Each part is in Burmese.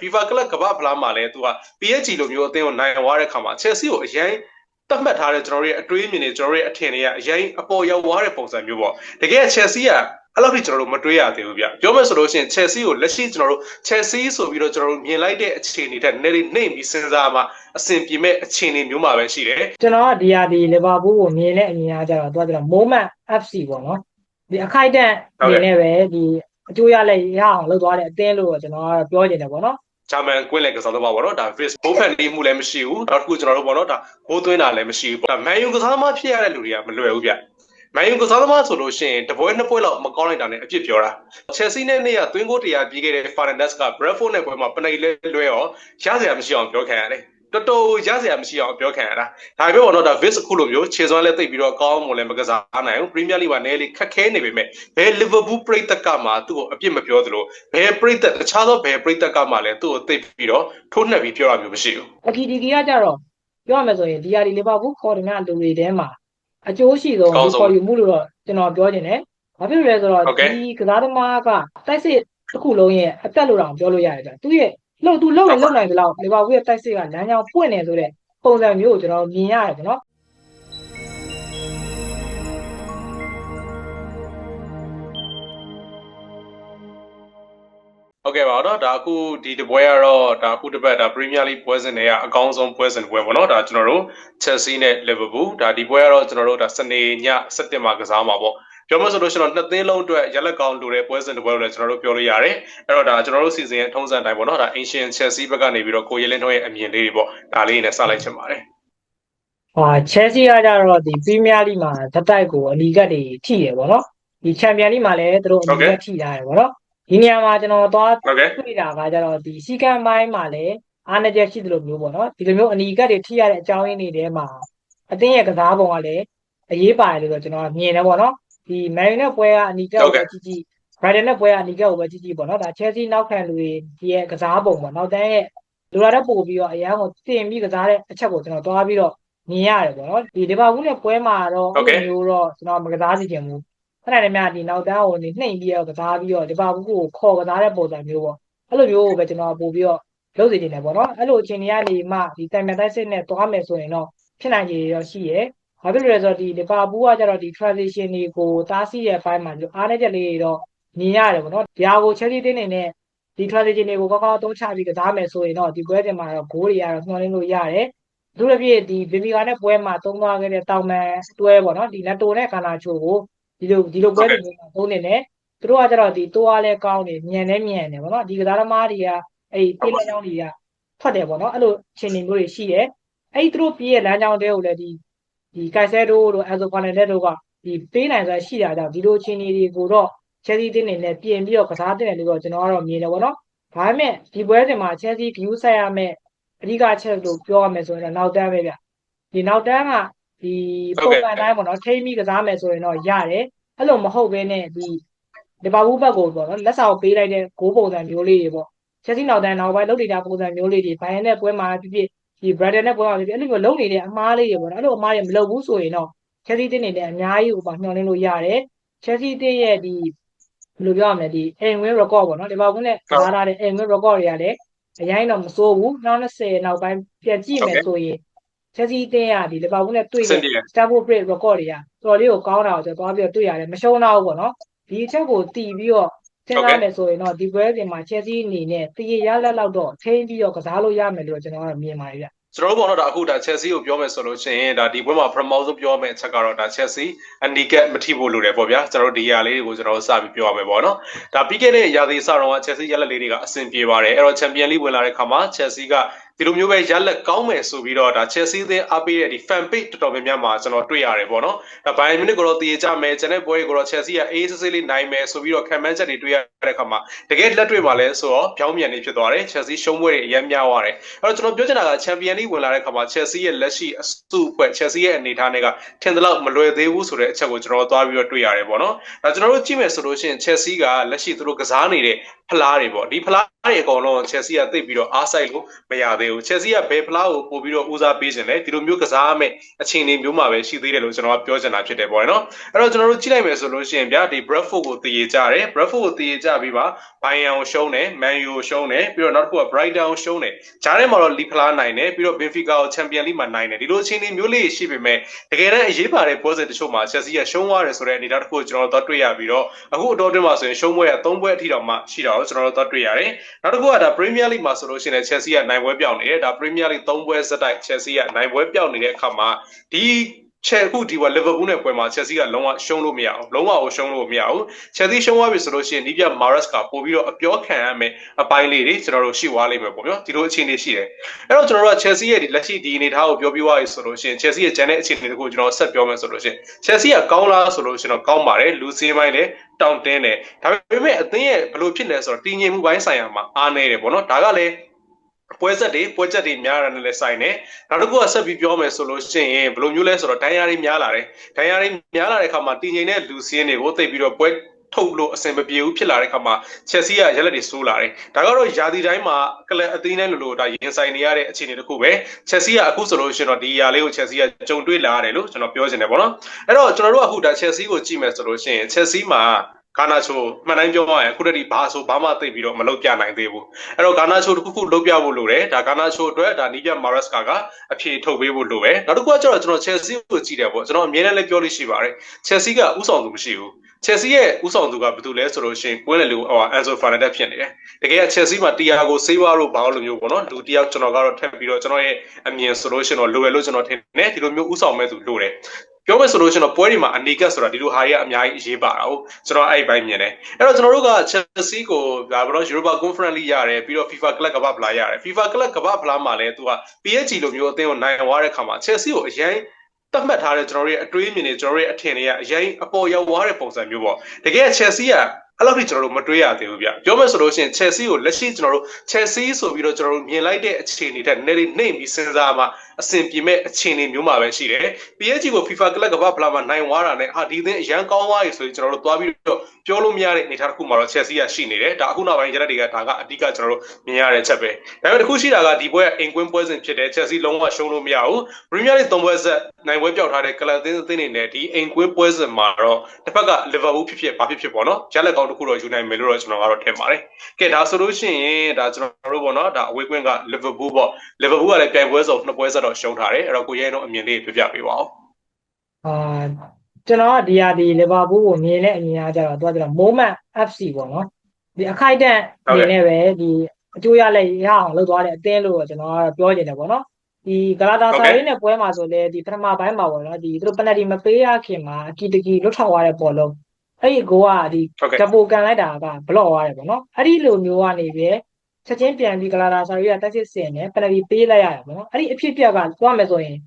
FIFA ကလပ်ကမ္ဘာဖလားမှာလည်းသူက PSG လိုမျိုးအသင်းကိုနိုင်သွားတဲ့ခါမှာ Chelsea ကိုအရင်တတ်မှတ်ထားတဲ့ကျွန်တော်တို့ရဲ့အတွေးအမြင်တွေကျွန်တော်တို့ရဲ့အထင်တွေကအရင်အပေါ်ရောက်သွားတဲ့ပုံစံမျိုးပေါ့တကယ် Chelsea ကအဲ့လောက်ထိကျွန်တော်တို့မတွေးရသေးဘူးဗျပြောမယ်ဆိုလို့ရှိရင် Chelsea ကိုလက်ရှိကျွန်တော်တို့ Chelsea ဆိုပြီးတော့ကျွန်တော်တို့မြင်လိုက်တဲ့အခြေအနေတက်နေနေပြီးစဉ်းစားမှအဆင်ပြေမဲ့အခြေအနေမျိုးမှာပဲရှိတယ်ကျွန်တော်ကဒီဟာဒီလီဗာပူးကိုမြင်တဲ့အမြင်အားကြတော့သူကကျတော့ moment FC ပေါ့နော်ဒီအခိုက်အတန့်မြင်နေပဲဒီအကျိုးရလက်ရအောင်လုပ်သွားတဲ့အသင်းလို့ကျွန်တော်ကတော့ပြောချင်တယ်ပေါ့နော် ဂျာမန်ကွင်းလက်ကစားသမားပေါ့နော်ဒါ Fritz ဘိုးဖန်လေးမှုလည်းမရှိဘူးနောက်တစ်ခုကျွန်တော်တို့ပေါ့နော်ဒါဘိုးသွင်းတာလည်းမရှိဘူးဒါမန်ယူကစားသမားဖြစ်ရတဲ့လူတွေကမလွယ်ဘူးဗျမန်ယူကစားသမားဆိုလို့ရှိရင်တပွဲနှစ်ပွဲလောက်မကောင်းလိုက်တာနဲ့အပြစ်ပြောတာချယ်ဆီနဲ့နေ့ကသွင်းကိုတရားပြီးခဲ့တဲ့ Fernandes က Brentford နဲ့ပွဲမှာပနိုင်လဲလွဲရောရစရာမရှိအောင်ပြောခံရတယ် တော်တော်ရစရာမရှိအောင်ပြောခံရတာဒါပေမဲ့ပေါ့နော်ဒါ Vis အခုလိုမျိုးခြေစွမ်းလည်းတိတ်ပြီးတော့ကောင်းမှလည်းမကစားနိုင်ဘူး Premier League မှာနည်းလေးခက်ခဲနေပေမဲ့ဘယ် Liverpool ပရိသတ်ကမှသူ့ကိုအပြစ်မပြောသလိုဘယ်ပရိသတ်တခြားသောဘယ်ပရိသတ်ကမှလည်းသူ့ကိုတိတ်ပြီးတော့ထိုးနှက်ပြီးပြောရမျိုးမရှိဘူးအကီဒီကီကကြတော့ပြောရမယ်ဆိုရင်ဒီဟာဒီလီဗာပူးခေါ်တင်တဲ့လူတွေထဲမှာအကျိုးရှိဆုံးဒီခေါ်ယူမှုလို့တော့ကျွန်တော်ပြောချင်တယ်ဘာဖြစ်လို့လဲဆိုတော့ဒီကစားသမားကတိုက်စစ်တစ်ခုလုံးရဲ့အသက်လို့တောင်ပြောလို့ရတယ်ဗျသူရဲ့ လှုပ်သူလှုပ်ရင်လှုပ်နိုင်သလောက်လီဗာပူးရဲ့တိုက်စစ်ကလမ်းကြောင်းပွင့်နေဆိုတဲ့ပုံစံမျိုးကိုကျွန်တော်မြင်ရတယ်ပေါ့နော်ဟုတ်ကဲ့ပါတော့ဒါအခုဒီတပွဲကတော့ဒါအခုတစ်ပတ်ဒါ Premier League ပွဲစဉ်တွေကအကောင်းဆုံးပွဲစဉ်တစ်ပွဲပေါ့နော်ဒါကျွန်တော်တို့ Chelsea နဲ့ Liverpool ဒါဒီပွဲကတော့ကျွန်တော်တို့ဒါစနေည7မှာကစားမှာပေါ့ ပြောမှဆိုလို့ရှိရင်တော့နှစ်သင်းလုံးအတွက်ရလက်ကောင်းလိုတဲ့ပွဲစဉ်တစ်ပွဲလို့လည်းကျွန်တော်တို့ပြောလို့ရတယ်အဲ့တော့ဒါကျွန်တော်တို့စီစဉ်ရဲ့ထုံးစံတိုင်းပေါ့နော်ဒါ Ancient Chelsea ဘက်ကနေပြီးတော့ကိုရဲလင်းထွန်းရဲ့အမြင်လေးတွေပေါ့ဒါလေးနဲ့စလိုက်ချင်ပါတယ်ဟာ Chelsea ကကြတော့ဒီ Premier League မှာတက်တိုက်ကိုအလီကတ်တွေထိရပေါ့နော်ဒီ Champion League မှာလည်းသူတို့အလီကတ်ထိထားတယ်ပေါ့နော်ဒီနေရာမှာကျွန်တော်သွားဟုတ်ကဲ့တွေ့တာကကြတော့ဒီစီကံပိုင်းမှာလည်းအားနည်းချက်ရှိတယ်လို့မျိုးပေါ့နော်ဒီလိုမျိုးအနီကတ်တွေထိရတဲ့အကြောင်းရင်းတွေထဲမှာအသင်းရဲ့ကစားပုံကလည်းအရေးပါတယ်လို့တော့ကျွန်တော်မြင်တယ်ပေါ့နော် ဒီ Man United ပွဲကအနီကတ်ကိုပဲကြည့်ကြည့် Brighton နဲ့ပွဲကအနီကတ်ကိုပဲကြည့်ကြည့်ပေါ့နော်ဒါ Chelsea နောက်ခံလူတွေဒီရဲ့ကစားပုံပေါ့နောက်တန်းရဲ့လိုလာတဲ့ပို့ပြီးတော့အရန်ကိုတင်ပြီးကစားတဲ့အချက်ကိုကျွန်တော်သွားပြီးတော့မြင်ရတယ်ပေါ့နော်ဒီလီဗာပူးနဲ့ပွဲမှာတော့အဲ့လိုမျိုးတော့ကျွန်တော်မကစားစီချင်ဘူးခဏနေမြဒီနောက်တန်းကိုနေနှိမ့်ပြီးတော့ကစားပြီးတော့လီဗာပူးကိုခေါ်ကစားတဲ့ပုံစံမျိုးပေါ့အဲ့လိုမျိုးကိုပဲကျွန်တော်ပို့ပြီးတော့လုပ်စီနေတယ်ပေါ့နော်အဲ့လိုအချိန်တွေကနေမှဒီတိုင်မန်တိုက်စစ်နဲ့သွားမယ်ဆိုရင်တော့ဖြစ်နိုင်ခြေတွေတော့ရှိရဲ ဘာဖြစ်လို့လဲဆိုတော့ဒီလီဗာပူးကကျတော့ဒီ transition တွေကိုတားဆီးရဲ့အပိုင်းမှာဒီလိုအားနည်းချက်လေးတွေတော့မြင်ရတယ်ပေါ့နော်ဒီဟာကို Chelsea တင်းနေနဲ့ဒီ transition တွေကိုကောင်းကောင်းအသုံးချပြီးကစားမယ်ဆိုရင်တော့ဒီပွဲတင်မှာတော့ goal တွေကတော့ညှော်လင်းလို့ရတယ်သူတို့ပြည့်ဒီဘီဘီကာနဲ့ပွဲမှာသုံးသွားခဲ့တဲ့တောင်မန်တွဲပေါ့နော်ဒီလက်တိုနဲ့ကာနာချိုကိုဒီလိုဒီလိုပွဲတွေမှာသုံးနေတယ်သူတို့ကကျတော့ဒီတိုးအားလဲကောင်းတယ်ညံလဲညံတယ်ဗောနော်ဒီကစားသမားတွေကအဲ့ဒီပြေးလမ်းကြောင်းတွေကထွက်တယ်ဗောနော်အဲ့လိုခြေနေမျိုးတွေရှိတယ်အဲ့ဒီသူတို့ပြေးရဲ့လမ်းကြောင်းတွေကိုလည်းဒီ ဒီကိုက်ဆဲတိုးတို့အဲဆိုဖာနယ်လက်တို့ကဒီပေးနိုင်စွာရှိတာကြောင့်ဒီလိုခြေနေတွေကိုတော့ချက်စီတင်းနေနဲ့ပြင်ပြီးတော့ကစားတင်တယ်လို့တော့ကျွန်တော်ကတော့မြင်တယ်ဗောနော်ဒါပေမဲ့ဒီပွဲစဉ်မှာချက်စီ view ဆက်ရမယ်အဓိကချက်လို့ပြောရမယ်ဆိုရင်တော့နောက်တန်းပဲဗျဒီနောက်တန်းကဒီပုံမှန်တိုင်းဗောနော်ထိမ့်ပြီးကစားမယ်ဆိုရင်တော့ရတယ်အဲ့လိုမဟုတ်ဘဲနဲ့ဒီဒီပါဘူးဘက်ကိုပေါ့နော်လက်ဆောင်ပေးလိုက်တဲ့ဂိုးပုံစံမျိုးလေးတွေပေါ့ချက်စီနောက်တန်းနောက်ပိုင်းလုပ်နေတာပုံစံမျိုးလေးတွေဘိုင်နဲ့ပွဲမှာဖြစ်ဖြစ် ဒီ brother နဲ့ပွဲမှာဖြစ်ဖြစ်အဲ့လိုမျိုးလုပ်နေတဲ့အမားလေးတွေပေါ့နော်အဲ့လိုအမားတွေမလုပ်ဘူးဆိုရင်တော့ချက်စီတင်းနေတဲ့အများကြီးဟိုပါညှော်လင်းလို့ရတယ်ချက်စီတင်းရဲ့ဒီဘယ်လိုပြောရမလဲဒီအိမ်ဝင်း record ပေါ့နော်ဒီပါဘူးနဲ့လာလာတဲ့အိမ်ဝင်း record တွေကလည်းအရင်တော့မစိုးဘူး2020နောက်ပိုင်းပြန်ကြည့်မယ်ဆိုရင်ချက်စီတင်းရဒီလီဗာပူးနဲ့တွေ့စင်တဲ့ပြေ Starboard Break record တွေကတော်တော်လေးကိုကောင်းတာကိုကျွန်တော်သွားပြီးတော့တွေ့ရတယ်မရှုံးတော့ဘူးပေါ့နော်ဒီအချက်ကိုတီးပြီးတော့ စဉ်းစားမယ်ဆိုရင်တော့ဒီပွဲပြင်မှာ Chelsea အနေနဲ့တည်ရလက်လောက်တော့ထိန်းပြီးတော့ကစားလို့ရမယ်လို့ကျွန်တော်ကတော့မြင်ပါတယ်ဗျကျွန်တော်တို့ပေါ့နော်ဒါအခုဒါ Chelsea ကိုပြောမယ်ဆိုလို့ရှိရင်ဒါဒီပွဲမှာ promote ဆုံးပြောမယ့်အချက်ကတော့ဒါ Chelsea အနီကက်မထိဖို့လိုတယ်ပေါ့ဗျာကျွန်တော်တို့ဒီຢာလေးတွေကိုကျွန်တော်တို့စပြီးပြောရမယ်ပေါ့နော်ဒါပြီးခဲ့တဲ့ຢာသေးစတော့က Chelsea ရက်လက်လေးတွေကအဆင်ပြေပါတယ်အဲ့တော့ Champion League ဝင်လာတဲ့ခါမှာ Chelsea က ဒီလိုမျိုးပဲရက်လက်ကောင်းမယ်ဆိုပြီးတော့ဒါ Chelsea အသင်းအားပေးတဲ့ဒီ fan page တော်တော်များများမှာကျွန်တော်တွေ့ရတယ်ပေါ့နော်ဒါ Bayern Munich ကိုတော့တည်ကြမယ်ကျန်တဲ့ပွဲတွေကိုတော့ Chelsea ကအေးစစ်စစ်လေးနိုင်မယ်ဆိုပြီးတော့ခံမှန်းချက်တွေတွေ့ရတဲ့ခါမှာတကယ်လက်တွေ့မှာလဲဆိုတော့ဖြောင်းမြန်နေဖြစ်သွားတယ် Chelsea ရှုံးပွဲတွေအများများသွားတယ်အဲ့တော့ကျွန်တော်ပြောချင်တာက Champion League ဝင်လာတဲ့ခါမှာ Chelsea ရဲ့လက်ရှိအစုအဖွဲ့ Chelsea ရဲ့အနေအထားတွေကထင်သလောက်မလွယ်သေးဘူးဆိုတဲ့အချက်ကိုကျွန်တော်သွားပြီးတော့တွေ့ရတယ်ပေါ့နော်ဒါကျွန်တော်တို့ကြည့်မယ်ဆိုလို့ရှိရင် Chelsea ကလက်ရှိသူတို့ကစားနေတဲ့ ဖလားတွေပေါ့ဒီဖလားတွေအကုန်လုံးချက်စီကသိပ်ပြီးတော့အားဆိုင်လို့မရသေးဘူးချက်စီကဘယ်ဖလားကိုပို့ပြီးတော့ဦးစားပေးခြင်းလဲဒီလိုမျိုးကစားမဲ့အခြေအနေမျိုးမှာပဲရှိသေးတယ်လို့ကျွန်တော်ကပြောချင်တာဖြစ်တယ်ပေါ့နော်အဲ့တော့ကျွန်တော်တို့ကြည့်လိုက်မယ်ဆိုလို့ရှိရင်ဗျာဒီ Bradford ကိုတည်ရကြတယ် Bradford ကိုတည်ရကြပြီးပါ Bayern ကိုရှုံးတယ် Man U ကိုရှုံးတယ်ပြီးတော့နောက်တစ်ခုက Brighton ကိုရှုံးတယ်ဂျားထဲမှာတော့လီဖလားနိုင်တယ်ပြီးတော့ Benfica ကို Champions League မှာနိုင်တယ်ဒီလိုအခြေအနေမျိုးလေးရှိပေမဲ့တကယ်တမ်းအရေးပါတဲ့ပွဲစဉ်တချို့မှာ Chelsea ကရှုံးသွားတယ်ဆိုတဲ့အနေအထားတစ်ခုကိုကျွန်တော်တို့တွေ့ရပြီးတော့အခုအတော်အတွင်းမှာဆိုရင်ရှုံးပွဲက3ပွဲအထိတောင်မှရှိတာကိုကျွန်တော်တို့တွေ့ရတယ်နောက်တစ်ခုကဒါ Premier League မှာဆိုလို့ရှိရင် Chelsea ကနိုင်ပွဲပြောင်းနေတယ်ဒါ Premier League 3ပွဲစက်တိုက် Chelsea ကနိုင်ပွဲပြောင်းနေတဲ့အခါမှာဒီ ချက်အခုဒီကလီဗာပူးနဲ့ပွဲမှာချက်စီကလုံးဝရှုံးလို့မရအောင်လုံးဝကိုရှုံးလို့မရဘူးချက်စီရှုံးသွားပြီဆိုလို့ရှိရင်ဒီပြမာရက်စ်ကပို့ပြီးတော့အပြောခံရမယ်အပိုင်းလေးတွေကျွန်တော်တို့ရှိသွားလိမ့်မယ်ပေါ့နော်ဒီလိုအခြေအနေရှိတယ်အဲ့တော့ကျွန်တော်တို့ကချက်စီရဲ့ဒီလက်ရှိဒီအနေထားကိုပြောပြသွားပြီဆိုလို့ရှိရင်ချက်စီရဲ့ဂျန်တဲ့အခြေအနေတခုကျွန်တော်ဆက်ပြောမယ်ဆိုလို့ရှိရင်ချက်စီကကောင်းလားဆိုလို့ရှိရင်တော့ကောင်းပါတယ်လူစင်းပိုင်းလည်းတောင်းတင်းတယ်ဒါပေမဲ့အသင်းရဲ့ဘလို့ဖြစ်လဲဆိုတော့တည်ငြိမ်မှုပိုင်းဆိုင်ရာမှာအားနေတယ်ပေါ့နော်ဒါကလည်း ပွဲဆက်တွေပွဲချက်တွေများတယ်လည်းဆိုင်တယ်နောက်တစ်ခုကဆက်ပြီးပြောမယ်ဆိုလို့ရှိရင်ဘယ်လိုမျိုးလဲဆိုတော့ဒိုင်ယာတွေများလာတယ်ဒိုင်ယာတွေများလာတဲ့အခါမှာတည်ငြိမ်တဲ့လူစင်းတွေကိုသိပြီးတော့ပွဲထုတ်လို့အဆင်မပြေဘူးဖြစ်လာတဲ့အခါမှာချက်စီကရက်လက်တွေဆိုးလာတယ်ဒါကတော့ယာဒီတိုင်းမှာကလပ်အသင်းတိုင်းလိုလိုဒါရင်ဆိုင်နေရတဲ့အခြေအနေတစ်ခုပဲချက်စီကအခုဆိုလို့ရှိရင်တော့ဒီຢာလေးကိုချက်စီကကြုံတွေ့လာရတယ်လို့ကျွန်တော်ပြောချင်တယ်ပေါ့နော်အဲ့တော့ကျွန်တော်တို့ကအခုဒါချက်စီကိုကြည့်မယ်ဆိုလို့ရှိရင်ချက်စီမှာ ဂါနာချိုမှန်တိုင်းပြောရရင်အခုတည်းဘာဆိုဘာမှသိပြီးတော့မလုပ်ပြနိုင်သေးဘူးအဲ့တော့ဂါနာချိုတစ်ခုခုလုပ်ပြဖို့လိုတယ်ဒါဂါနာချိုအတွက်ဒါနီးပြမာရက်စကာကအဖြေထုတ်ပေးဖို့လိုပဲနောက်တစ်ခုကကျတော့ကျွန်တော်ချယ်ဆီကိုကြည့်တယ်ပေါ့ကျွန်တော်အမြဲတမ်းလည်းပြောလို့ရှိပါတယ်ချယ်ဆီကဥဆောင်သူမရှိဘူးချယ်ဆီရဲ့ဥဆောင်သူကဘယ်သူလဲဆိုလို့ရှိရင်ကွင်းလေလူဟိုအန်ဆိုဖာနက်တက်ဖြစ်နေတယ်တကယ်ချယ်ဆီမှာတီယာကိုဆေးဝါးတို့ဘာလို့မျိုးပေါ့နော်လူတယောက်ကျွန်တော်ကတော့ထပ်ပြီးတော့ကျွန်တော်ရဲ့အမြင်ဆိုလို့ရှိရင်တော့လိုရလို့ကျွန်တော်ထင်တယ်ဒီလိုမျိုးဥဆောင်မဲ့သူလိုတယ် ပြောမယ်ဆိုလို့ရှိရင်တော့ပွဲတွေမှာအနေကတ်ဆိုတာဒီလိုဟာတွေကအများကြီးအရေးပါတာဟုတ်ကျွန်တော်အဲ့ဒီဘိုင်းမြင်တယ်အဲ့တော့ကျွန်တော်တို့က Chelsea ကိုဒါဘာလို့ Europa Conference League ရတယ်ပြီးတော့ FIFA Club ကမ္ဘာဖလားရတယ် FIFA Club ကမ္ဘာဖလားမှာလည်းသူက PSG လိုမျိုးအသင်းကိုနိုင်သွားတဲ့ခါမှာ Chelsea ကိုအရင်တတ်မှတ်ထားတဲ့ကျွန်တော်တို့ရဲ့အတွေးအမြင်တွေကျွန်တော်တို့ရဲ့အထင်တွေကအရင်အပေါ်ရောက်သွားတဲ့ပုံစံမျိုးပေါ့တကယ် Chelsea က အဲ့လောက်ထိကျွန်တော်တို့မတွေးရသေးဘူးဗျပြောမယ်ဆိုလို့ရှိရင် Chelsea ကိုလက်ရှိကျွန်တော်တို့ Chelsea ဆိုပြီးတော့ကျွန်တော်တို့မြင်လိုက်တဲ့အခြေအနေတက်နည်းနည်းနှိမ့်ပြီးစဉ်းစားမှအဆင်ပြေမဲ့အခြေအနေမျိုးမှာပဲရှိတယ် PSG ကို FIFA Club ကမ္ဘာဖလားမှာနိုင်သွားတာနဲ့ဟာဒီသင်းအရန်ကောင်းသွားပြီဆိုရင်ကျွန်တော်တို့သွားပြီးတော့ပြောလို့မရတဲ့အနေအထားတစ်ခုမှာတော့ Chelsea ကရှိနေတယ်ဒါအခုနောက်ပိုင်းရက်တွေကဒါကအဓိကကျွန်တော်တို့မြင်ရတဲ့ချက်ပဲဒါပေမဲ့တစ်ခုရှိတာကဒီပွဲအိမ်ကွင်းပွဲစဉ်ဖြစ်တဲ့ Chelsea လုံးဝရှုံးလို့မရဘူး Premier League သုံးပွဲဆက်နိုင်ပွဲပြောက်ထားတဲ့ကလပ်သင်းသင်းတွေနဲ့ဒီအိမ်ကွင်းပွဲစဉ်မှာတော့တစ်ဖက်က Liverpool ဖြစ်ဖြစ်ဘာဖြစ်ဖြစ်ပေါ့နော်ရလက်ကောင်းတစ်ခုတော့ယူနိုင်မယ်လို့တော့ကျွန်တော်ကတော့ထင်ပါတယ်ကဲဒါဆိုလို့ရှိရင်ဒါကျွန်တော်တို့ပေါ့နော်ဒါအဝေးကွင်းက Liverpool ပေါ့ Liverpool ကလည်းပြိုင်ပွဲစုံနှစ်ပွဲဆက်တော့ရှုံးထားတယ်အဲ့တော့ကိုရဲတော့အမြင်လေးပြပြပေးပါဦးအာကျွန်တော်ကဒီဟာဒီလီဗာပူးကိုမြင်တဲ့အမြင်အားကြတော့သူကကျတော့ moment FC ပေါ့နော်ဒီအခိုက်အတန့်အနေနဲ့ပဲဒီအကျိုးရလက်ရအောင်လုပ်သွားတဲ့အသင်းလို့တော့ကျွန်တော်ကတော့ပြောချင်တယ်ပေါ့နော်ဒီဂလာတာဆာရေးနဲ့ပွဲမှာဆိုလဲဒီပထမပိုင်းမှာပေါ့နော်ဒီသူတို့ပနတီမပေးရခင်မှာအကီတကီလွတ်ထောက်သွားတဲ့ပေါ်လုံး အဲ့ဒီကိုကဒီဒပိုကန်လိုက်တာကဘလော့သွားတယ်ပေါ့နော်အဲ့ဒီလိုမျိုးကနေပဲချက်ချင်းပြန်ပြီးဂလာတာဆာရေးကတက်စစ်စင်နဲ့ပနတီပေးလိုက်ရတယ်ပေါ့နော်အဲ့ဒီအဖြစ်အပျက်ကသွားမယ်ဆိုရင်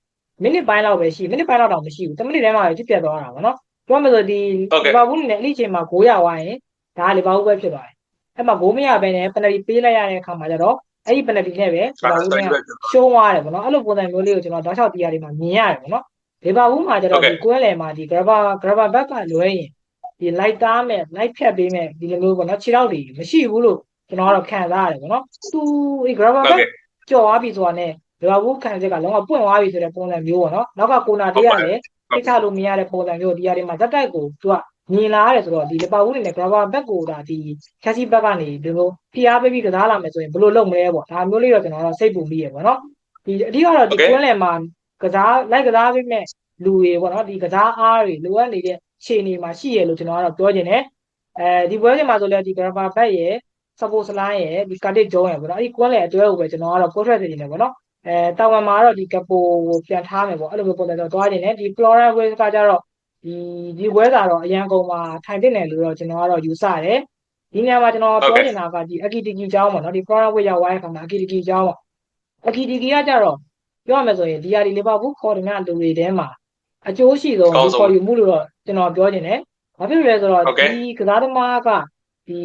မိနစ်ပိုင်းလောက်ပဲရှိမိနစ်ပိုင်းလောက်တော့မရှိဘူး10မိနစ်ထဲမှာပဲဖြစ်ပြသွားတာပေါ့နော်ပြောမယ်ဆိုဒီလီဗာပူးနဲ့အဲ့ဒီအချိန်မှာဂိုးရသွားရင်ဒါလီဗာပူးပဲဖြစ်သွားတယ်အဲ့မှာဂိုးမရဘဲနဲ့ပနတီပေးလိုက်ရတဲ့အခါမှာကျတော့အဲ့ဒီပနတီနဲ့ပဲလီဗာပူးကရှုံးသွားတယ်ပေါ့နော်အဲ့လိုပုံစံမျိုးလေးကိုကျွန်တော်တောက်လျှောက်တရားတွေမှာမြင်ရတယ်ပေါ့နော်လီဗာပူးမှာကျတော့ဒီကွဲလယ်မှာဒီ grabber grabber back ကလွဲရင် ဒီ light သားမဲ့ light ဖြတ်ပေးမဲ့ဒီလိုမျိုးပေါ့နော်ခြေထောက်တွေမရှိဘူးလို့ကျွန်တော်ကတော့ခံစားရတယ်ပေါ့နော်သူဒီ grabber back ကြော်သွားပြီဆိုတာနဲ့လီဗာပူးခံချက်ကလုံးဝပွင့်သွားပြီဆိုတဲ့ပုံစံမျိုးပေါ့နော်နောက်ကကိုနာတေးရတယ်သိချလို့မရတဲ့ပုံစံမျိုးဒီဟာတွေမှာဇက်တိုက်ကိုသူကမြင်လာရတယ်ဆိုတော့ဒီလီဗာပူးနေနဲ့ grabber back ကိုဒါဒီ chassis back ကနေဒီလိုဖိအားပေးပြီးကစားလာမယ်ဆိုရင်ဘယ်လိုလုပ်မလဲပေါ့ဒါမျိုးလေးတော့ကျွန်တော်တော့စိတ်ပူမိရပေါ့နော်ဒီအဓိကတော့ဒီကွင်းလယ်မှာကစားလိုက်ကစားပေးမဲ့လူတွေပေါ့နော်ဒီကစားအားတွေလိုအပ်နေတဲ့ ခြေအနေမှာရှိရလို့ကျွန်တော်ကတော့ပြောချင်တယ်အဲဒီပွဲချိန်မှာဆိုလဲဒီ grabber back ရဲ့ support line ရဲ့ဒီ credit ဂျုံးရဲ့ပေါ့နော်အဲဒီကွင်းလယ်အတွဲကိုပဲကျွန်တော်ကတော့ portrait နေတယ်ပေါ့နော်အဲတာဝန်မှာတော့ဒီကပိုကိုပြန်ထားမယ်ပေါ့အဲ့လိုမျိုးပုံစံတော့တွားနေတယ်ဒီ flora wave ကကြတော့ဒီဒီဝဲစာတော့အရန်ကုန်မှာထိုင်တင်တယ်လို့တော့ကျွန်တော်ကတော့ယူဆတယ်ဒီနေရာမှာကျွန်တော်ပြောနေတာကဒီ akitiki အကြောင်းပေါ့နော်ဒီ flora wave ရောက်သွားတဲ့ခါမှာ akitiki အကြောင်းပေါ့ akitiki ကကြတော့ပြောရမယ်ဆိုရင်ဒီဟာဒီလီဗာပူးခေါ်တင်တဲ့လူတွေထဲမှာ အကျိုးရှိဆုံးဒီခေါ်ယူမှုလို့တော့ကျွန်တော်ပြောချင်တယ်ဘာဖြစ်လို့လဲဆိုတော့ဒီကစားသမားကဒီ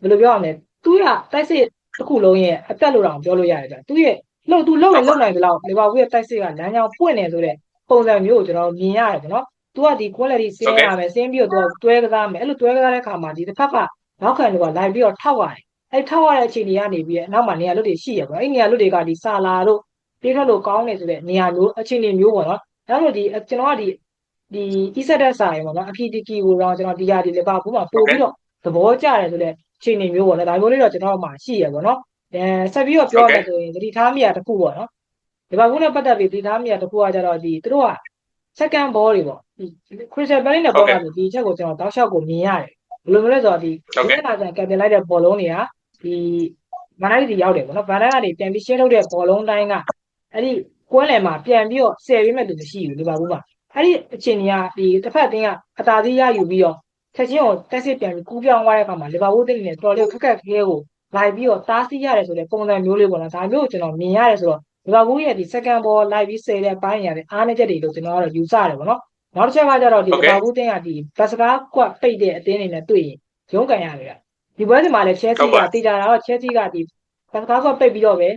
ဘယ်လိုပြောရမလဲသူကတိုက်စစ်တစ်ခုလုံးရဲ့အသက်လို့တောင်ပြောလို့ရတယ်ဗျသူရဲ့လှုပ်သူလှုပ်ရင်လှုပ်နိုင်တယ်လို့လီဗာပူးရဲ့တိုက်စစ်ကလမ်းကြောင်းပွင့်နေဆိုတဲ့ပုံစံမျိုးကိုကျွန်တော်မြင်ရတယ်ပေါ့နော်။ तू ကဒီ quality စင်းရမယ်စင်းပြီးတော့ तू တွဲကစားမယ်အဲ့လိုတွဲကစားတဲ့အခါမှာဒီတစ်ဖက်ကနောက်ခံတွေကလိုက်ပြီးတော့ထောက်ရတယ်အဲ့ထောက်ရတဲ့အခြေအနေကနေပြီးအနောက်မှာနေရာလွတ်တွေရှိရပေါ့အဲ့နေရာလွတ်တွေကဒီစာလာတို့ပြေးထွက်လို့ကောင်းတယ်ဆိုတဲ့နေရာမျိုးအခြေအနေမျိုးပေါ့နော် ဒါဆိုဒီကျွန်တော်ကဒီဒီအီဆက်တက်ဆိုင်ပေါ့နော်အဖီတီကီကိုတော့ကျွန်တော်ဒီဟာဒီလီဗာပူးမှာပို့ပြီးတော့သဘောကျတယ်ဆိုတဲ့အခြေအနေမျိုးပေါ့နော်ဒါမျိုးလေးတော့ကျွန်တော်တို့မှာရှိရပေါ့နော်အဲဆက်ပြီးတော့ပြောရမယ်ဆိုရင်သတိထားမိရတစ်ခုပေါ့နော်လီဗာပူးနဲ့ပတ်သက်ပြီးသတိထားမိရတစ်ခုကကြတော့ဒီသူတို့က second ball တွေပေါ့ဒီ crystal palace နဲ့ ball ကဒီချက်ကိုကျွန်တော်တောက်လျှောက်ကိုမြင်ရတယ်ဘယ်လိုမျိုးလဲဆိုတော့ဒီဒီကစားကပ်တင်လိုက်တဲ့ဘောလုံးတွေကဒီမန်နိုင်တီရောက်တယ်ပေါ့နော်ဗန်ဒန်ကနေပြန်ပြီးရှင်းထုတ်တဲ့ဘောလုံးတိုင်းကအဲ့ဒီ ကွင်းလယ်မှာပြန်ပြီးတော့ဆယ်ပေးမဲ့လူမရှိဘူးလီဗာပူးမှာအဲ့ဒီအချိန်ကြီးကဒီတစ်ဖက်အတင်းကအသာသေးရယူပြီးတော့ချက်ချင်းကိုတက်စစ်ပြန်ပြီးကူးပြောင်းသွားတဲ့အခါမှာလီဗာပူးတင်းနေတော်လေးခက်ခက်ခဲကိုလိုက်ပြီးတော့တားဆီးရတယ်ဆိုတဲ့ပုံစံမျိုးလေးပေါ့နော်ဒါမျိုးကိုကျွန်တော်မြင်ရတယ်ဆိုတော့လီဗာပူးရဲ့ဒီ second ball လိုက်ပြီးဆယ်တဲ့ပိုင်းရတဲ့အားနည်းချက်တွေလို့ကျွန်တော်ကတော့ယူဆရတယ်ပေါ့နော်နောက်တစ်ချက်ကကြတော့ဒီလီဗာပူးတင်းကဒီဘတ်စကားကွက်ပိတ်တဲ့အတင်းတွေနဲ့တွေ့ရင်ရုံးကန်ရတယ်ဒီပွဲစဉ်မှာလည်း Chelsea ကတေချာတာတော့ Chelsea ကဒီဘတ်စကားကွက်ပိတ်ပြီးတော့ပဲ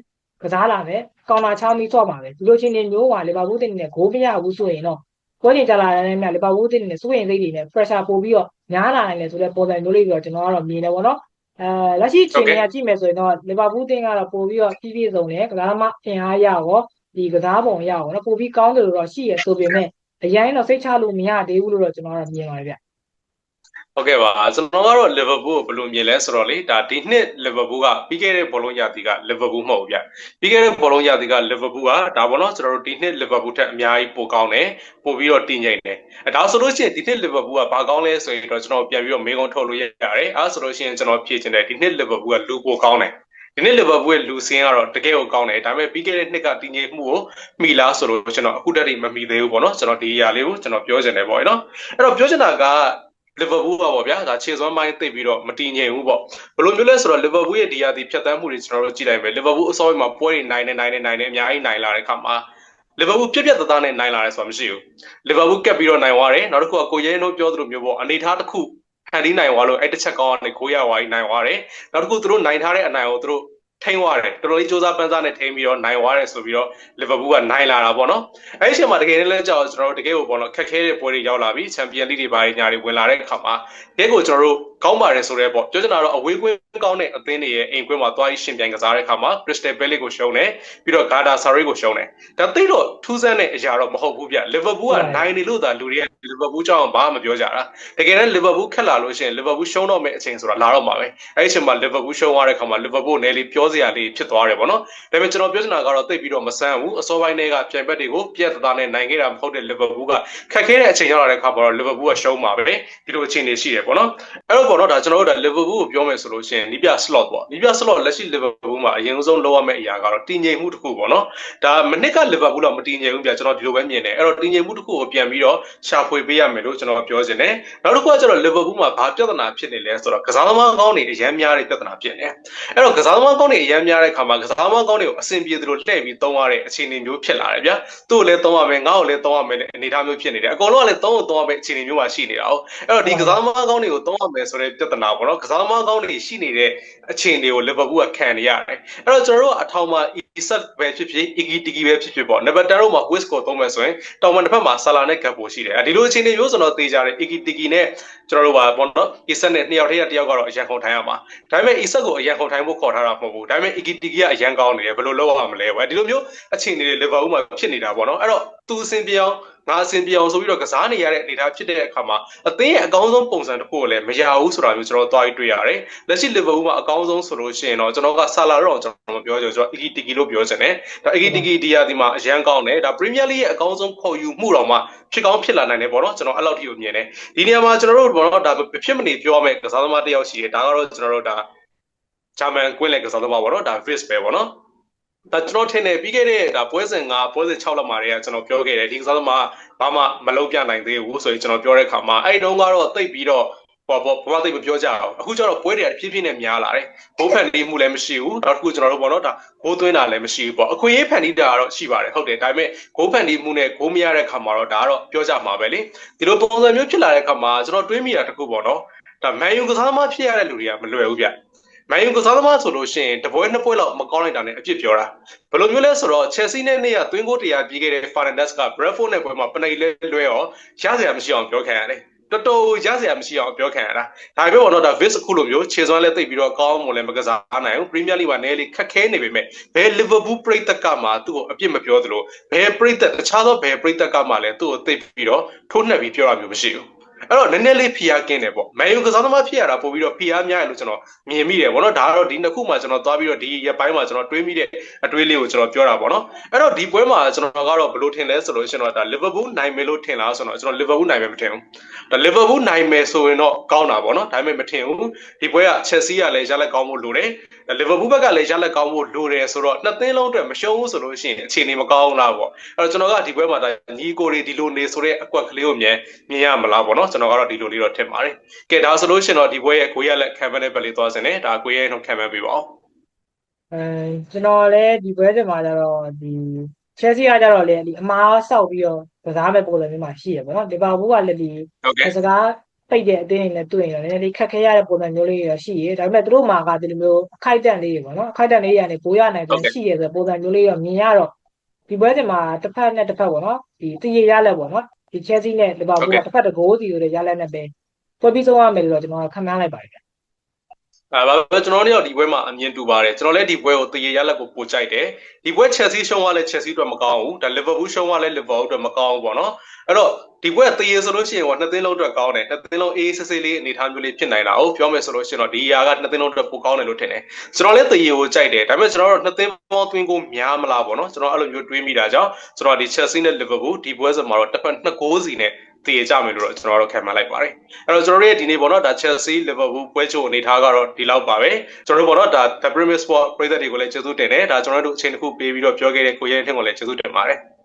ကစားလာမယ်ကောင်တာချောင်းပြီးဆော့ပါပဲဒီလိုချင်းနေမျိုးကလီဗာပူးတင်းနဲ့ဂိုးမရဘူးဆိုရင်တော့ပွဲချိန်ကြလာတဲ့မြတ်လီဗာပူးတင်းနဲ့စိုးရင်စိတ်တွေနဲ့ pressure ပို့ပြီးတော့ညားလာနိုင်တယ်ဆိုတဲ့ပုံစံမျိုးလေးပြီးတော့ကျွန်တော်ကတော့မြင်တယ်ပေါ့နော်အဲလက်ရှိချိန်တွေကကြည့်မယ်ဆိုရင်တော့လီဗာပူးတင်းကတော့ပို့ပြီးတော့ပြည့်ပြည့်စုံတယ်ကစားသမားအင်အားရရောဒီကစားပုံရရောနော်ပို့ပြီးကောင်းတယ်လို့တော့ရှိရဆိုပေမဲ့အရင်တော့စိတ်ချလို့မရသေးဘူးလို့တော့ကျွန်တော်ကတော့မြင်ပါတယ်ဗျ ဟုတ်ကဲ့ပါကျွန်တော်ကတော့လီဗာပူးကိုဘယ်လိုမြင်လဲဆိုတော့လေဒါဒီနှစ်လီဗာပူးကပြီးခဲ့တဲ့ဘောလုံးရာသီကလီဗာပူးမဟုတ်ဘူးဗျပြီးခဲ့တဲ့ဘောလုံးရာသီကလီဗာပူးကဒါဘောလုံးကျွန်တော်တို့ဒီနှစ်လီဗာပူးထက်အများကြီးပိုကောင်းတယ်ပိုပြီးတော့တည်ငြိမ်တယ်အဲဒါဆိုလို့ရှိရင်ဒီနှစ်လီဗာပူးကဘာကောင်းလဲဆိုရင်တော့ကျွန်တော်ပြန်ပြီးတော့မေးခွန်းထုတ်လို့ရတယ်အဲဆိုလို့ရှိရင်ကျွန်တော်ဖြေချင်တယ်ဒီနှစ်လီဗာပူးကလူပိုကောင်းတယ်ဒီနေ့လီဗာပူးရဲ့လူစင်းကတော့တကယ်ကိုကောင်းတယ်ဒါပေမဲ့ပြီးခဲ့တဲ့နှစ်ကတည်ငြိမ်မှုကိုမိလားဆိုလို့ကျွန်တော်အခုတည်းကမမိသေးဘူးပေါ့နော်ကျွန်တော်ဒီအရာလေးကိုကျွန်တော်ပြောချင်တယ်ပေါ့နော်အဲ့တော့ပြောချင်တာက လီဗာပူးပါပေါ့ဗျာဒါခြေစွမ်းပိုင်းသိပြီးတော့မတည်ငြိမ်ဘူးပေါ့ဘယ်လိုမျိုးလဲဆိုတော့လီဗာပူးရဲ့ဒီယာဒီဖြတ်သန်းမှုတွေကျွန်တော်တို့ကြည့်လိုက်မယ်လီဗာပူးအစောပိုင်းမှာပွဲတွေနိုင်နေနိုင်နေနိုင်နေအများကြီးနိုင်လာတဲ့အခါမှာလီဗာပူးပြက်ပြက်သားသားနဲ့နိုင်လာတယ်ဆိုတာမရှိဘူးလီဗာပူးကပ်ပြီးတော့နိုင်သွားတယ်နောက်တစ်ခုကကိုရဲတို့ပြောသလိုမျိုးပေါ့အနေထားတစ်ခုဟန်ဒီနိုင်သွားလို့အဲ့တစ်ချက်ကောင်းကနေကိုရဝါကြီးနိုင်သွားတယ်နောက်တစ်ခုသူတို့နိုင်ထားတဲ့အနိုင်ကိုသူတို့ ထိန်းသွားတယ်တော်တော်လေးစူးစမ်းပန်းစားနဲ့ထိန်းပြီးတော့နိုင်သွားတယ်ဆိုပြီးတော့လီဗာပူးကနိုင်လာတာပေါ့နော်အဲ့ဒီအချိန်မှာတကယ်လည်းကြောက်ကျွန်တော်တို့တကယ်ကိုပေါ့နော်ခက်ခဲတဲ့ပွဲတွေရောက်လာပြီချန်ပီယံလိတွေပါညာတွေဝင်လာတဲ့အခါမှာတကယ်ကိုကျွန်တော်တို့ ကောင်းပါတယ်ဆိုတော့ပေါ့ပြောချင်တာတော့အဝေးကွင်းကောင်းတဲ့အသင်းတွေရဲ့အိမ်ကွင်းမှာသွားပြီးရှင်ပြိုင်ကစားတဲ့အခါမှာ Crystal Palace ကိုရှုံးတယ်ပြီးတော့ Gada Sarri ကိုရှုံးတယ်ဒါသိတော့ထူးဆန်းတဲ့အရာတော့မဟုတ်ဘူးဗျလီဗာပူးကနိုင်နေလို့သာလူတွေကလီဗာပူးကြောင့်ဘာမှမပြောကြတာတကယ်လည်းလီဗာပူးခက်လာလို့ရှိရင်လီဗာပူးရှုံးတော့မယ့်အချိန်ဆိုတာလာတော့မှာပဲအဲ့ဒီအချိန်မှာလီဗာပူးရှုံးသွားတဲ့အခါမှာလီဗာပူးနယ်လေးပြောစရာလေးဖြစ်သွားတယ်ပေါ့နော်ဒါပေမဲ့ကျွန်တော်ပြောချင်တာကတော့သိပြီးတော့မဆန်းဘူးအစောပိုင်းတွေကပြိုင်ဘက်တွေကိုပြက်သားနဲ့နိုင်ခဲ့တာမဟုတ်တဲ့လီဗာပူးကခက်ခဲတဲ့အချိန်ရောက်လာတဲ့အခါမှာတော့လီဗာပူးကရှုံးမှာပဲဒီလိုအခြေအနေရှိတယ်ပေါ့နော်အဲ့တော့ပေါ့နော်ဒါကျွန်တော်တို့ဒါလီဗာပူးကိုပြောမယ်ဆိုလို့ရှိရင်နီးပြ slot ပေါ့နီးပြ slot လက်ရှိလီဗာပူးမှာအရင်ဆုံးလောက်ရမယ့်အရာကတော့တည်ငြိမ်မှုတစ်ခုပေါ့နော်ဒါမနစ်ကလီဗာပူးတော့မတည်ငြိမ်ဘူးပြကျွန်တော်ဒီလိုပဲမြင်တယ်အဲ့တော့တည်ငြိမ်မှုတစ်ခုကိုပြန်ပြီးတော့ရှာဖွေပေးရမယ်လို့ကျွန်တော်ပြောချင်တယ်နောက်တစ်ခုကကျတော့လီဗာပူးမှာဘာပြဿနာဖြစ်နေလဲဆိုတော့ကစားသမားကောင်းတွေအရန်များတဲ့ပြဿနာဖြစ်နေအဲ့တော့ကစားသမားကောင်းတွေအရန်များတဲ့ခါမှာကစားသမားကောင်းတွေကိုအဆင်ပြေသလိုလှည့်ပြီးသုံးရတဲ့အခြေအနေမျိုးဖြစ်လာတယ်ဗျာသူ့ကိုလည်းသုံးရမယ်ငါ့ကိုလည်းသုံးရမယ်တဲ့အနေအထားမျိုးဖြစ်နေတယ်အကုန်လုံးကလည်းသုံးဖို့သုံးရမယ့်အခြေအနေမျိုးမှာရှိနေတာ哦အဲ့တော့ဒီကစားသမားကောင်းတွေကိုသုံးရမယ်ဆိုတဲ့ပြဿနာပေါ့နော်ကစားသမားကောင်းတွေရှိနေတဲ့အခြေအနေကိုလီဗာပူးကခံနေရတယ်အဲ့တော့ကျွန်တော်တို့ကအထောင်မှာ Isak ပဲဖြစ်ဖြစ် Iggy Tiki ပဲဖြစ်ဖြစ်ပေါ့နံပါတ်10တော့မှာ West ကိုသုံးမယ်ဆိုရင်တောင်မန်တစ်ဖက်မှာ Salah နဲ့ Gakpo ရှိတယ်ဒီလိုအခြေအနေမျိုးဆိုတော့သေချာတယ် Iggy Tiki နဲ့ကျွန်တော်တို့ပါပေါ့နော် Isak နဲ့နှစ်ယောက်တည်းတယောက်ကတော့အရန်ခုန်ထိုင်ရမှာဒါပေမဲ့ Isak ကိုအရန်ခုန်ထိုင်ဖို့ခေါ်ထားတာမဟုတ်ဘူးဒါပေမဲ့ Iggy Tiki ကအရန်ကောင်းနေတယ်ဘယ်လိုလုပ်ရမလဲပေါ့ဒီလိုမျိုးအခြေအနေတွေ Liverpool မှာဖြစ်နေတာပေါ့နော်အဲ့တော့သူအဆင်ပြေအောင် ငါအဆင်ပြေအောင်ဆိုပြီးတော့ကစားနေရတဲ့အနေအထားဖြစ်တဲ့အခါမှာအသင်းရဲ့အကောင်းဆုံးပုံစံတစ်ခုကိုလည်းမရဘူးဆိုတာမျိုးကျွန်တော်သွားပြီးတွေ့ရတယ်။လက်ရှိ Liverpool မှာအကောင်းဆုံးဆိုလို့ရှိရင်တော့ကျွန်တော်ကဆာလာတော့ကျွန်တော်မပြောကြဘူးကျွန်တော် Iggy Tiki လို့ပြောချင်တယ်။ဒါ Iggy Tiki ဒီယာဒီမှာအရန်ကောင်းတယ်။ဒါ Premier League ရဲ့အကောင်းဆုံးခေါ်ယူမှုတော့မှဖြစ်ကောင်းဖြစ်လာနိုင်တယ်ပေါ့နော်ကျွန်တော်အဲ့လောက်ထိကိုမြင်တယ်။ဒီနေရာမှာကျွန်တော်တို့ပေါ့နော်ဒါဖြစ်မနေပြောမယ်ကစားသမားတစ်ယောက်ရှိတယ်။ဒါကတော့ကျွန်တော်တို့ဒါဂျာမန်ကွင်းလက်ကစားသမားပေါ့နော်ဒါ Fritz ပဲပေါ့နော်။ ဒါကျွန်တော်ထင်တယ်ပြီးခဲ့တဲ့ဒါပွဲစဉ်ကပွဲစဉ်6လက်မှာတည်းကကျွန်တော်ပြောခဲ့တယ်ဒီကစားသမားဘာမှမလုပ်ပြနိုင်သေးဘူးဆိုရင်ကျွန်တော်ပြောတဲ့ခါမှာအဲ့တုန်းကတော့တိတ်ပြီးတော့ပေါ့ပေါ့ဘာမှသိမပြောကြအောင်အခုကျတော့ပွဲတွေကဖြည်းဖြည်းနဲ့များလာတယ်ဘိုးဖန်လေးမှုလည်းမရှိဘူးနောက်တစ်ခုကျွန်တော်တို့ပေါ့နော်ဒါဂိုးသွင်းတာလည်းမရှိဘူးပေါ့အခွင့်အရေးဖန်တီးတာကတော့ရှိပါတယ်ဟုတ်တယ်ဒါပေမဲ့ဂိုးဖန်တီးမှုနဲ့ဂိုးမရတဲ့ခါမှာတော့ဒါကတော့ပြောကြမှာပဲလေဒီလိုပုံစံမျိုးဖြစ်လာတဲ့ခါမှာကျွန်တော်တွေးမိတာတစ်ခုပေါ့နော်ဒါမန်ယူကစားသမားဖြစ်ရတဲ့လူတွေကမလွယ်ဘူးဗျ မန်ယူကစားသမားဆိုလို့ရှိရင်တပွဲနှစ်ပွဲလောက်မကောင်းလိုက်တာနဲ့အပြစ်ပြောတာဘယ်လိုမျိုးလဲဆိုတော့ Chelsea နဲ့နေ့ကသွင်းကိုတရားပြီးခဲ့တဲ့ Fernandes က Brentford နဲ့ပွဲမှာပနေလဲလွဲရောရစရာမရှိအောင်ပြောခံရတယ်တော်တော်ရစရာမရှိအောင်ပြောခံရတာဒါပေမဲ့တော့ဒါ Vis အခုလိုမျိုးခြေစွမ်းလည်းတိတ်ပြီးတော့ကောင်းမှလည်းမကစားနိုင်ဘူး Premier League မှာနည်းလေးခက်ခဲနေပေမဲ့ဘယ် Liverpool ပရိသတ်ကမှသူ့ကိုအပြစ်မပြောသလိုဘယ်ပရိသတ်တခြားသောဘယ်ပရိသတ်ကမှလည်းသူ့ကိုတိတ်ပြီးတော့ထိုးနှက်ပြီးပြောရမျိုးမရှိဘူး အဲ့တော့နည်းနည်းလေးဖီအားကင်းတယ်ပေါ့မန်ယူကစားသမားဖြစ်ရတာပို့ပြီးတော့ဖီအားများရလို့ကျွန်တော်မြင်မိတယ်ပေါ့နော်ဒါကတော့ဒီနှစ်ခုမှကျွန်တော်သွားပြီးတော့ဒီရက်ပိုင်းမှာကျွန်တော်တွေးမိတဲ့အတွေးလေးကိုကျွန်တော်ပြောတာပေါ့နော်အဲ့တော့ဒီပွဲမှာကျွန်တော်ကတော့ဘယ်လိုထင်လဲဆိုလို့ရှိရင်တော့ဒါလီဗာပူးနိုင်မယ်လို့ထင်လားဆိုတော့ကျွန်တော်လီဗာပူးနိုင်မယ်မထင်ဘူးဒါလီဗာပူးနိုင်မယ်ဆိုရင်တော့ကောင်းတာပေါ့နော်ဒါပေမဲ့မထင်ဘူးဒီပွဲကချက်စီကလည်းရလက်ကောင်းဖို့လိုတယ်လီဗာပူးဘက်ကလည်းရလက်ကောင်းဖို့လိုတယ်ဆိုတော့နှစ်သင်းလုံးအတွက်မရှုံးဘူးဆိုလို့ရှိရင်အခြေအနေမကောင်းလားပေါ့အဲ့တော့ကျွန်တော်ကဒီပွဲမှာဒါညီကိုတွေဒီလိုနေဆိုတဲ့အကွက်ကလေးကိုမြင်မြင်ရမလားပေါ့နော်ကျွန်တော်ကတော့ဒီလိုလေးတော့ထင်ပါတယ်ကဲဒါဆိုလို့ရှိရင်တော့ဒီပွဲရဲ့ကိုရလက်ခံမနဲ့ပဲလေးသွားစင်တယ်ဒါကိုရရဲ့တော့ခံမပေးပါအောင်အဲကျွန်တော်လည်းဒီပွဲစဉ်မှာကျတော့ဒီ Chelsea ကကျတော့လေဒီအမားဆောက်ပြီးတော့ကစားမဲ့ပုံစံမျိုးမှာရှိရပေါ့နော်ဒီပါဘူးကလည်းဒီဟုတ်ကဲ့စကားပိတ်တဲ့အတင်းတွေနဲ့တွေ့ရင်တော့နည်းနည်းလေးခက်ခဲရတဲ့ပုံစံမျိုးလေးတွေတော့ရှိရဒါပေမဲ့သူတို့မှာကဒီလိုမျိုးအခိုက်အတန့်လေးတွေပေါ့နော်အခိုက်အတန့်လေးတွေကနေပိုးရနိုင်တယ်ရှိရဆိုပုံစံမျိုးလေးတော့မြင်ရတော့ဒီပွဲစဉ်မှာတစ်ဖက်နဲ့တစ်ဖက်ပေါ့နော်ဒီတည်ရရလက်ပေါ့နော် ဒီ Chelsea နဲ့လီဗာပူးကတစ်ဖက်တစ်ဂိုးစီဆိုတဲ့ရလက်နဲ့ပဲပွဲပြီးဆုံးရမယ်လို့တော့ကျွန်တော်ခန့်မှန်းလိုက်ပါတယ် အဲဘာပဲကျွန်တော်တို့ဒီပွဲမှာအမြင်တူပါတယ်ကျွန်တော်လည်းဒီပွဲကိုတရေရလက်ကိုပိုကြိုက်တယ်ဒီပွဲ Chelsea ရှုံးသွားလဲ Chelsea အတွက်မကောင်းဘူးဒါ Liverpool ရှုံးသွားလဲ Liverpool အတွက်မကောင်းဘူးပေါ့နော်အဲ့တော့ဒီပွဲတရေဆိုလို့ရှိရင်ဟိုနှစ်သင်းလုံးအတွက်ကောင်းတယ်နှစ်သင်းလုံးအေးဆေးဆေးလေးအနေထားမျိုးလေးဖြစ်နိုင်တာဟုတ်ပြောမယ်ဆိုလို့ရှိရင်တော့ဒီຢာကနှစ်သင်းလုံးအတွက်ပိုကောင်းတယ်လို့ထင်တယ်ကျွန်တော်လည်းတရေကိုကြိုက်တယ်ဒါပေမဲ့ကျွန်တော်တို့နှစ်သင်းပေါင်းသွင်းကိုများမလားပေါ့နော်ကျွန်တော်အဲ့လိုမျိုးတွေးမိတာကြောင့်ကျွန်တော်ဒီ Chelsea နဲ့ Liverpool ဒီပွဲစဉ်မှာတော့တစ်ဖက်နှစ်ဂိုးစီနဲ့ တည်ကြမယ်လို့တော့ကျွန်တော်တို့ခံမှန်းလိုက်ပါတယ်အဲ့တော့ကျွန်တော်တို့ရဲ့ဒီနေ့ပေါ့နော်ဒါ Chelsea Liverpool ပွဲချိုအနေထားကတော့ဒီလောက်ပါပဲကျွန်တော်တို့ပေါ့နော်ဒါ The Premier Sport ပြည်သက်တွေကိုလည်းကျေးဇူးတင်တယ်ဒါကျွန်တော်တို့အချိန်တစ်ခုပေးပြီးတော့ပြောခဲ့တဲ့ကိုရဲထင်ကိုလည်းကျေးဇူးတင်ပါတယ်